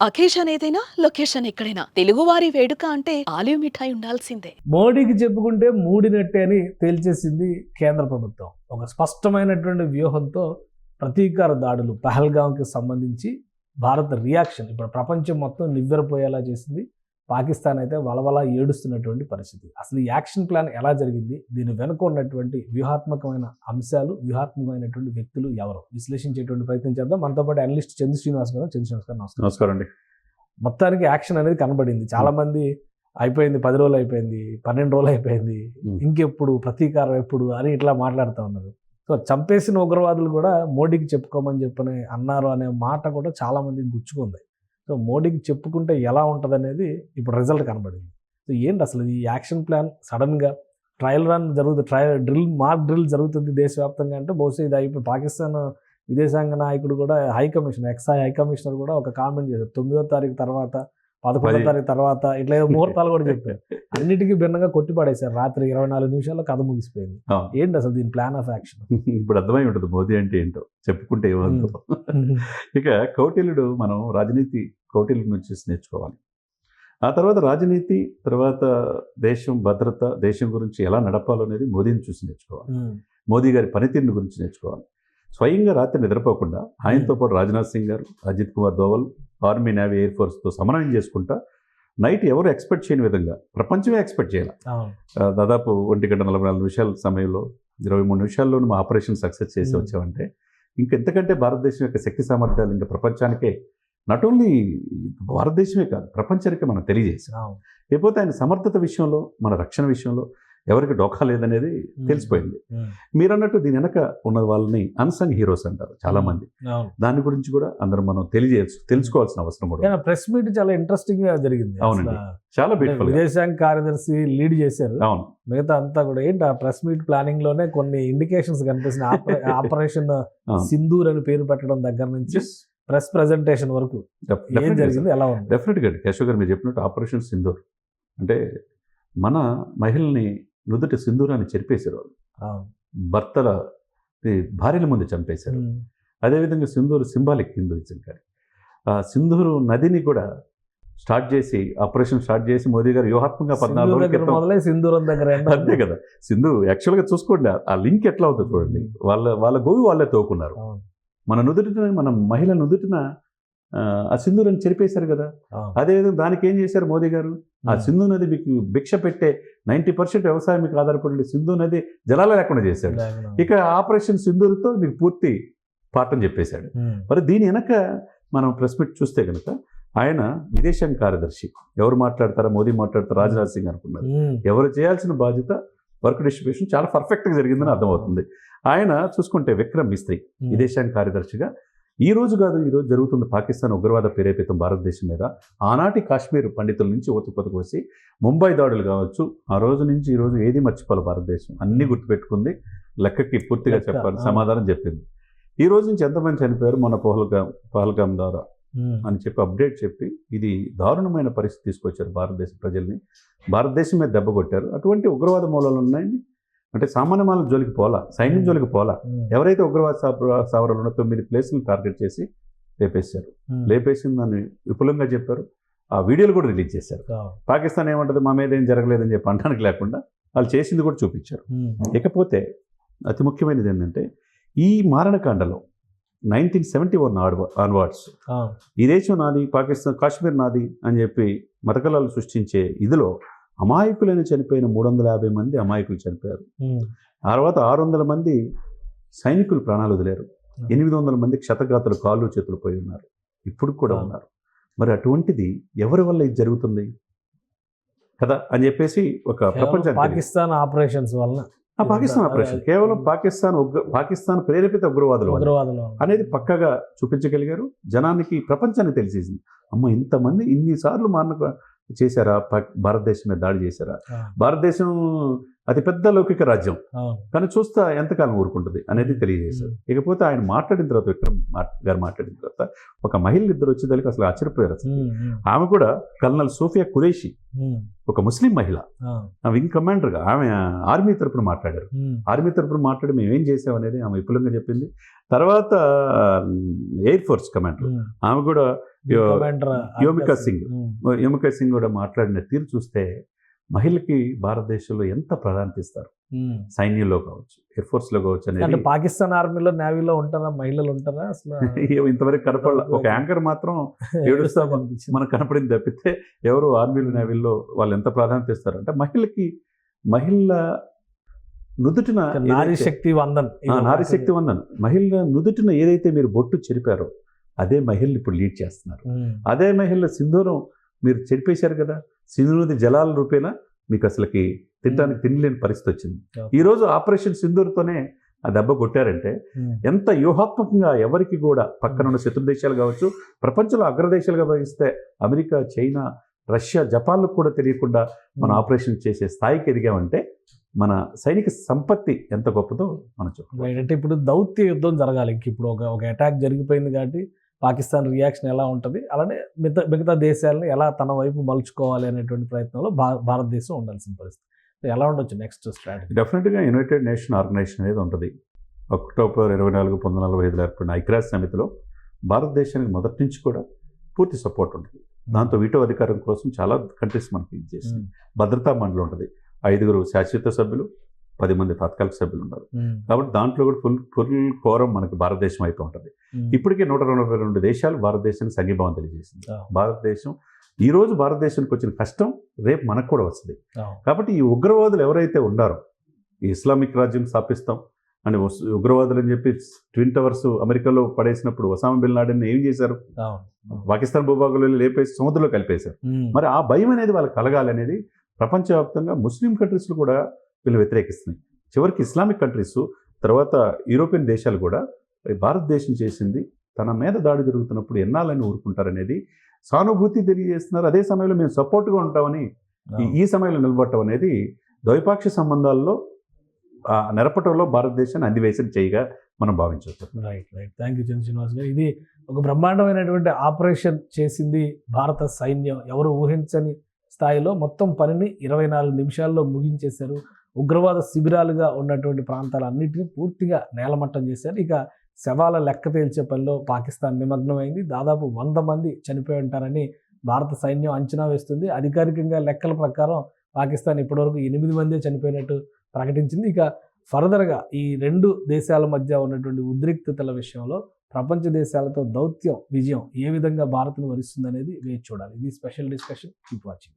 Occasion ఏదైనా location ఎక్కడైనా. తెలుగువారి వేడుక అంటే ఆలివ్ మిఠాయి ఉండాల్సిందే. మోడీకి చెప్పుకుంటే మూడినట్టే అని తేల్చేసింది కేంద్ర ప్రభుత్వం. ఒక స్పష్టమైనటువంటి వ్యూహంతో ప్రతీకార దాడులు పహల్గాంకి సంబంధించి భారత రియాక్షన్ ఇప్పుడు ప్రపంచం మొత్తం నివ్వెరపోయేలా చేసింది పాకిస్తాన్ అయితే వలవలా ఏడుస్తున్నటువంటి పరిస్థితి. అసలు ఈ యాక్షన్ ప్లాన్ ఎలా జరిగింది? దీని వెనుక ఉన్నటువంటి వ్యూహాత్మకమైన అంశాలు వ్యూహాత్మకమైనటువంటి వ్యక్తులు ఎవరు? విశ్లేషించేటువంటి ప్రయత్నం చేద్దాం. మనతో పాటు అనలిస్ట్ చంద్ర శ్రీనివాస్ గారు. చంద్ర శ్రీనివాస్ గారు నమస్కారం. నమస్కారం అండి. మొత్తానికి యాక్షన్ అనేది కనబడింది. చాలా మంది అయిపోయింది పది రోజులు అయిపోయింది పన్నెండు రోజులు అయిపోయింది. ఇంకెప్పుడు ప్రతీకారం ఎప్పుడు అని ఇట్లా మాట్లాడుతూ ఉన్నారు. సో చంపేసిన ఉగ్రవాదులు కూడా మోడీకి చెప్పుకోమని చెప్పని అన్నారు అనే మాట కూడా చాలా మందికి గుచ్చుకుంది. సో మోడీకి చెప్పుకుంటే ఎలా ఉంటుంది అనేది ఇప్పుడు రిజల్ట్ కనబడింది. సో ఏంటి అసలు ఈ యాక్షన్ ప్లాన్ సడన్గా ట్రయల్ రన్ జరుగుతుంది ట్రయల్ డ్రిల్ మార్క్ డ్రిల్ జరుగుతుంది దేశవ్యాప్తంగా అంటే బహుశా ఇది అయిపోయి పాకిస్తాన్ విదేశాంగ నాయకుడు కూడా హై కమిషనర్ ఎక్సై హై కమిషనర్ కూడా ఒక కామెంట్ చేశారు. తొమ్మిదో తారీఖు తర్వాత పదకొండో పది. తారీఖు తర్వాత ఇట్లా ఏదో ముహూర్తాలు కూడా చెప్పారు. అన్నిటికీ భిన్నంగా కొట్టి పడేశారు. రాత్రి ఇరవై నాలుగు నిమిషాల్లో కథ ముగిసిపోయింది. ఏంటి అసలు దీని ప్లాన్ ఆఫ్ యాక్షన్ ఇప్పుడు అర్థమై ఉంటుంది మోదీ అంటే ఏంటో. చెప్పుకుంటే ఏమవుతుందో ఇక కౌటిల్యుడు మనం రాజనీతి కౌటిల్యుడి నుంచి నేర్చుకోవాలి. ఆ తర్వాత రాజనీతి తర్వాత దేశం భద్రత దేశం గురించి ఎలా నడపాలో అనేది మోదీని చూసి నేర్చుకోవాలి. మోదీ గారి పనితీరుని గురించి నేర్చుకోవాలి. స్వయంగా రాత్రి నిద్రపోకుండా ఆయనతో పాటు రాజ్నాథ్ సింగ్ గారు Ajit Kumar Doval army navy air ఫోర్స్తో సమన్వయం చేసుకుంటా నైట్ ఎవరు ఎక్స్పెక్ట్ చేయని విధంగా ప్రపంచమే ఎక్స్పెక్ట్ చేయాలి. దాదాపు ఒంటి గంట నలభై నాలుగు నిమిషాల సమయంలో ఇరవై మూడు నిమిషాల్లో మా ఆపరేషన్ సక్సెస్ చేసి. వచ్చామంటే ఇంకెంతకంటే భారతదేశం యొక్క శక్తి సామర్థ్యాలు ఇంకా ప్రపంచానికే నాట్ ఓన్లీ భారతదేశమే కాదు ప్రపంచానికే మనం తెలియజేసాం లేకపోతే ఆయన సమర్థత విషయంలో మన రక్షణ విషయంలో ఎవరికి డోకా లేదనేది తెలిసిపోయింది. మీరు అన్నట్టు దీని వెనక ఉన్న వాళ్ళని అన్సంగ్ హీరోస్ అంటారు చాలా మంది దాని గురించి కూడా అందరం మనం తెలియజేయచ్చు తెలుసుకోవాల్సిన అవసరం కూడా. ప్రెస్ మీట్ చాలా ఇంట్రెస్టింగ్గా జరిగింది. అవునండి. చాలా బ్యూటిఫుల్ విదేశాంగ కార్యదర్శి లీడ్ చేశారు. అవును. మిగతా అంతా కూడా ఏంటి ఆ ప్రెస్ మీట్ ప్లానింగ్లోనే కొన్ని ఇండికేషన్స్ కనిపిస్తున్నాయి. ఆపరే- ఆపరేషన్. సింధూర్ అని పేరు పెట్టడం దగ్గర నుంచి ప్రెస్ ప్రెజెంటేషన్ వరకు ఏం జరిగింది ఎలా ఉంది? డెఫినెట్గా కేశవ్ గారు మీరు చెప్పినట్టు ఆపరేషన్ సింధూర్. అంటే మన మహిళల్ని నుదుటి సింధూరాన్ని చెరిపేశారు వాళ్ళు. భర్తల భార్యల ముందు చంపేశారు. అదేవిధంగా సింధూరు సింబాలిక్ హిందూయిజం కానీ ఆ సింధూరు నదిని కూడా స్టార్ట్ చేసి ఆపరేషన్ స్టార్ట్ చేసి మోదీ గారు వ్యూహాత్మకంగా పద్నాలుగు దగ్గర క్రితం మొదలై సింధూరం దగ్గర end అంతే కదా. సింధు యాక్చువల్గా చూసుకోండి ఆ- లింక్ ఎట్లా అవుతుంది చూడండి. వాళ్ళ వాళ్ళ గోవి వాళ్ళే తోకున్నారు. మన నుదుటిన మన మహిళ నుదుటిన ఆ, సింధూరని చెరిపేశారు కదా. అదేవిధంగా దానికి ఏం చేశారు మోదీ గారు ఆ. సింధు నది మీకు భిక్ష పెట్టే నైంటీ పర్సెంట్ వ్యవసాయం మీకు ఆధారపడి సింధు నది జలాలు లేకుండా చేశాడు. ఇక ఆపరేషన్ సింధూరుతో మీకు పూర్తి పాఠం చెప్పేశాడు. మరి దీని వెనక మనం ప్రెస్ మీట్ చూస్తే కనుక ఆయన విదేశాంగ కార్యదర్శి ఎవరు మాట్లాడతారా మోదీ మాట్లాడతారా రాజ్నాథ్ సింగ్ అనుకున్నారు. ఎవరు చేయాల్సిన బాధ్యత వర్క్ డిస్ట్రిబ్యూషన్ చాలా పర్ఫెక్ట్గా జరిగిందని అర్థమవుతుంది ఆయన చూసుకుంటే విక్రమ్ మిస్త్రి. విదేశాంగ కార్యదర్శిగా ఈ రోజు కాదు ఈ రోజు జరుగుతున్న పాకిస్తాన్ ఉగ్రవాద ప్రేరేపితం భారతదేశం మీద. ఆనాటి కాశ్మీర్ పండితుల నుంచి ఓతుకొతకు వచ్చి ముంబై దాడులు కావచ్చు ఆ రోజు నుంచి ఈ రోజు ఏది మర్చిపోవాలి భారతదేశం. అన్ని గుర్తుపెట్టుకుంది లెక్కకి పూర్తిగా చెప్పాలి. సమాధానం చెప్పింది. ఈ రోజు నుంచి ఎంతమంది చనిపోయారు? మన పహల్గాం పహల్గాం ద్వారా. అని చెప్పి అప్డేట్ చెప్పి ఇది దారుణమైన పరిస్థితి తీసుకొచ్చారు భారతదేశ ప్రజల్ని. భారతదేశం మీద దెబ్బ కొట్టారు. అటువంటి ఉగ్రవాద మూలాలు ఉన్నాయని అంటే సామాన్య మానవ జోలికి పోలా సైన్యం జోలికి పోలా. ఎవరైతే ఉగ్రవాద స్థావరాలు ఉన్న తొమ్మిది ప్లేసులను టార్గెట్ చేసి లేపేశారు ఉమ్. లేపేసిన దాన్ని విపులంగా చెప్పారు ఆ వీడియోలు కూడా రిలీజ్ చేశారు. పాకిస్తాన్ ఏమంటది మా మీద ఏం జరగలేదని చెప్పి అనడానికి లేకుండా వాళ్ళు చేసింది కూడా చూపించారు. ఇకపోతే అతి ముఖ్యమైనది ఏంటంటే ఈ మారణకాండలో నైన్టీన్ సెవెంటీ వన్ ఆన్వర్డ్స్. ఈ దేశం నాది పాకిస్తాన్ కాశ్మీర్ నాది అని చెప్పి మతకలాలు సృష్టించే ఇదిలో అమాయకులైన చనిపోయిన మూడు వందల యాభై మంది అమాయకులు చనిపోయారు. ఆ తర్వాత ఆరు వందల మంది సైనికులు ప్రాణాలు వదిలేరు. ఎనిమిది వందల మంది క్షతగాతులు కాళ్ళు చేతులు పోయి ఉన్నారు. ఇప్పుడు కూడా. ఉన్నారు. మరి అటువంటిది ఎవరి వల్ల ఇది జరుగుతుంది? కదా అని చెప్పేసి ఒక తెలియదు. పాకిస్తాన్ ఆపరేషన్స్ వలన. ఆ పాకిస్తాన్ ఆపరేషన్. కేవలం పాకిస్తాన్ ఉగ్ర పాకిస్తాన్ ప్రేరేపిత ఉగ్రవాదులు వల్ల. ఉగ్రవాదులు అనేది పక్కగా చూపించగలిగారు. జనానికి ప్రపంచానికి తెలిసేసింది. అమ్మ ఇంతమంది ఇన్నిసార్లు మారణ చేశారా భారతదేశం మీద దాడి చేశారా. భారతదేశం అతిపెద్ద లౌకిక రాజ్యం. కానీ చూస్తా ఎంతకాలం ఊరుకుంటుంది అనేది తెలియజేశారు ఇకపోతే ఆయన మాట్లాడిన తర్వాత విక్రమ్ గారు మాట్లాడిన తర్వాత ఒక మహిళ ఇద్దరు వచ్చేదానికి అసలు ఆశ్చర్యపోయారు అసలు. ఆమె కూడా కల్నల్ సోఫియా కురేషి. ఒక ముస్లిం మహిళ వింగ్ కమాండర్గా ఆమె ఆర్మీ తరపున మాట్లాడారు. ఆర్మీ తరపున మాట్లాడి మేము ఏం చేసాం అనేది ఆమె విపులంగా చెప్పింది తర్వాత ఎయిర్ ఫోర్స్ కమాండర్. ఆమె కూడా యోమికా సింగ్. ఎముక సింగ్ కూడా మాట్లాడిన తీరు చూస్తే మహిళకి భారతదేశంలో ఎంత ప్రాధాన్యత ఇస్తారు. సైన్యంలో కావచ్చు ఎయిర్ ఫోర్స్లో కావచ్చు అంటే అనేది పాకిస్తాన్ ఆర్మీలో నేవీలో ఉంటారా? మహిళలు ఉంటారా? అసలు ఇంతవరకు కనపడ ఒక యాంకర్ మాత్రం ఏడుస్తా. మనకు కనపడింది తప్పితే ఎవరు ఆర్మీలు నేవీల్లో వాళ్ళు ఎంత ప్రాధాన్యత ఇస్తారు? అంటే మహిళకి మహిళ నుదుటిన నారీ శక్తి వందన్ నారీ శక్తి వందన్. మహిళ నుదుటిన ఏదైతే మీరు బొట్టు చెరిపారో అదే మహిళలు ఇప్పుడు లీడ్ చేస్తున్నారు. అదే మహిళ సింధూరం మీరు చెరిపేశారు కదా? సింధూరది జలాల రూపేణా మీకు అసలుకి తినడానికి తినలేని పరిస్థితి వచ్చింది. Okay. ఈ రోజు ఆపరేషన్ సింధూర్తోనే ఆ దెబ్బ కొట్టారంటే ఎంత వ్యూహాత్మకంగా ఎవరికి కూడా పక్కన ఉన్న శత్రు దేశాలు కావచ్చు ప్రపంచంలో అగ్రదేశాలుగా భావిస్తే అమెరికా చైనా రష్యా జపాన్లకు కూడా తెలియకుండా మనం. ఆపరేషన్ చేసే స్థాయికి ఎదిగామంటే మన సైనిక సంపత్తి ఎంత గొప్పదో మనం చెప్పాలి అంటే ఇప్పుడు దౌత్య యుద్ధం జరగాలి. ఇంక ఇప్పుడు ఒక ఒక అటాక్ జరిగిపోయింది కాబట్టి పాకిస్తాన్ రియాక్షన్ ఎలా ఉంటుంది? అలానే మిగతా మిగతా దేశాలను ఎలా తన వైపు మలుచుకోవాలి అనేటువంటి ప్రయత్నంలో భా భారతదేశం ఉండాల్సిన పరిస్థితి. ఎలా ఉండొచ్చు నెక్స్ట్ స్ట్రాటజీ డెఫినెట్గా యునైటెడ్ నేషన్ ఆర్గనైజేషన్ అనేది ఉంటుంది. అక్టోబర్ ఇరవై నాలుగు పంతొమ్మిది నలభై ఐదులో ఏర్పడిన ఐక్యరాజ్య సమితిలో భారతదేశానికి మొదటి నుంచి కూడా పూర్తి సపోర్ట్ ఉంటుంది. దాంతో వీటో అధికారం కోసం చాలా కంట్రీస్ మనకి చేసింది భద్రతా మండలి ఉంటుంది. ఐదుగురు శాశ్వత సభ్యులు పది మంది తాత్కాలిక సభ్యులు ఉన్నారు. కాబట్టి దాంట్లో కూడా ఫుల్ ఫుల్ కోరం మనకి భారతదేశం అయిపోయి ఉంటుంది. ఇప్పటికే నూట నలభై రెండు దేశాలు భారతదేశానికి సంఘీభావం తెలియజేసింది. భారతదేశం ఈ రోజు భారతదేశానికి వచ్చిన కష్టం రేపు మనకు కూడా వస్తుంది. కాబట్టి ఈ ఉగ్రవాదులు ఎవరైతే ఉన్నారో ఈ ఇస్లామిక్ రాజ్యం స్థాపిస్తాం అని ఉగ్రవాదులు అని చెప్పి ట్విన్ టవర్స్ అమెరికాలో పడేసినప్పుడు ఒసామా బిన్ లాడెన్ ఏం చేశారు? పాకిస్తాన్ భూభాగంలో లేపేసి సముద్రంలో కలిపేశారు. మరి ఆ భయం అనేది వాళ్ళకి కలగాలి అనేది ప్రపంచవ్యాప్తంగా ముస్లిం కంట్రీస్లు కూడా వీళ్ళు వ్యతిరేకిస్తున్నాయి. చివరికి ఇస్లామిక్ కంట్రీస్ తర్వాత యూరోపియన్ దేశాలు కూడా "ఈ భారతదేశం చేసింది. తన మీద దాడి జరుగుతున్నప్పుడు ఎన్నాలని ఊరుకుంటారనేది సానుభూతి తెలియజేస్తున్నారు. అదే సమయంలో మేము సపోర్ట్గా ఉంటామని ఈ- సమయంలో నిలబడటం అనేది ద్వైపాక్షిక సంబంధాల్లో నెరపటంలో భారతదేశాన్ని అందివేసిన చేయిగా మనం భావించవచ్చు. Right right thank you Chandra Srinivas గారు. ఇది ఒక బ్రహ్మాండమైనటువంటి ఆపరేషన్ చేసింది భారత సైన్యం. ఎవరు ఊహించని స్థాయిలో మొత్తం పనిని ఇరవై నాలుగు నిమిషాల్లో ముగించేశారు. ఉగ్రవాద శిబిరాలుగా ఉన్నటువంటి ప్రాంతాలన్నింటినీ పూర్తిగా నేలమట్టం చేశారు. ఇక శవాల లెక్క తేల్చే పనిలో పాకిస్తాన్ నిమగ్నమైంది. దాదాపు వంద మంది చనిపోయి ఉంటారని భారత సైన్యం అంచనా వేస్తుంది. అధికారికంగా లెక్కల ప్రకారం పాకిస్తాన్ ఇప్పటివరకు ఎనిమిది మందే చనిపోయినట్టు ప్రకటించింది. ఇక ఫర్దర్గా ఈ రెండు దేశాల మధ్య ఉన్నటువంటి ఉద్రిక్తతల విషయంలో ప్రపంచ దేశాలతో దౌత్యం విజయం ఏ విధంగా భారత్ను వరిస్తుందనేది వేచి చూడాలి. ఇది special discussion. Keep watching.